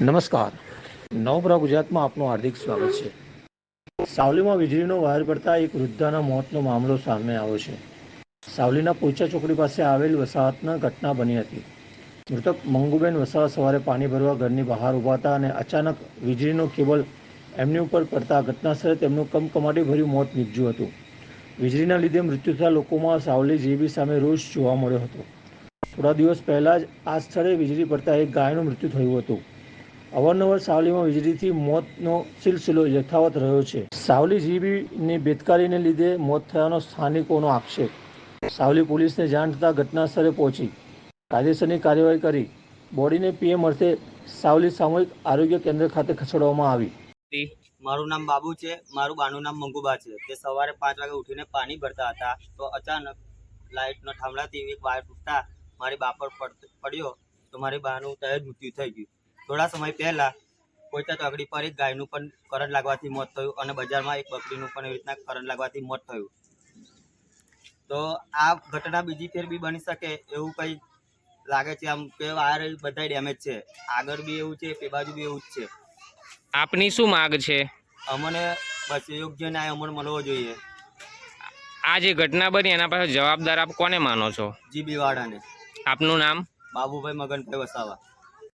નમસ્કાર. નવપરા ગુજરાતમાં આપનું હાર્દિક સ્વાગત છે. સાવલીમાં વીજળીનો વાયર પડતા એક વૃદ્ધાના મોતનો મામલો સામે આવ્યો છે. સાવલીના પોચા ચોકડી પાસે આવેલ વસાહતના ઘટના બની હતી. મૃતક મંગુબેન વસાવા સવારે પાણી ભરવા ઘરની બહાર ઊભા હતા અને અચાનક વીજળીનો કેબલ એમની ઉપર પડતા ઘટનાસ્થળે તેમનું કમકમાટી ભર્યું મોત નીપજ્યું હતું. વીજળીના લીધે મૃત્યુ થતા લોકોમાં સાવલી જેવી સામે રોષ જોવા મળ્યો હતો. થોડા દિવસ પહેલાં જ આ સ્થળે વીજળી પડતા એક ગાયનું મૃત્યુ થયું હતું. અવારનવાર સાવલીમાં વીજળીથી મોતનો સિલસિલો યથાવત રહ્યો છે. સાવલી જીબીની બેદકારીને લીધે મોત થયાનો સ્થાનિકોનો આક્ષેપ. સાવલી પોલીસને જાણ થતાં ઘટના સ્થળે પહોંચી. કાયદેસરની કાર્યવાહી કરી. બોડીને પીએમ અર્થે સાવલી સામૂહિક આરોગ્ય કેન્દ્ર ખાતે ખસેડવામાં આવી. મારું નામ બાબુ છે. મારું બાનું નામ મંગુબા છે. તે સવારે પાંચ વાગે ઉઠીને પાણી ભરતા હતા. તો અચાનક લાઇટનો થાંભલાથી એક વાયર તૂટતા મારી બા પર પડ્યો. તો મારી બાનું તહેજ મૃત્યુ થઈ ગયું. થોડા સમય પહેલા કોઈતા ચોકડી પર એક ગાયનું પણ કરંટ લાગવાથી મોત થયું અને બજારમાં એક બકરીનું પણ એવી રીતના કરંટ લાગવાથી મોત થયું. તો આ ઘટના બીજી ફેર બી બની શકે એવું કંઈ લાગે છે આમ કે વાયર બધા ડેમેજ છે. આગળ બી એવું છે તે બાજુ બી એવું જ છે. આપની શું માગ છે? અમને બસ યોગ્ય ન્યાય અમને મળવો જોઈએ. આ જે ઘટના બની એના પાસે જવાબદાર આપ કોને માનો છો? જીબી વાળાને. આપનું નામ? બાબુભાઈ મગનભાઈ વસાવા.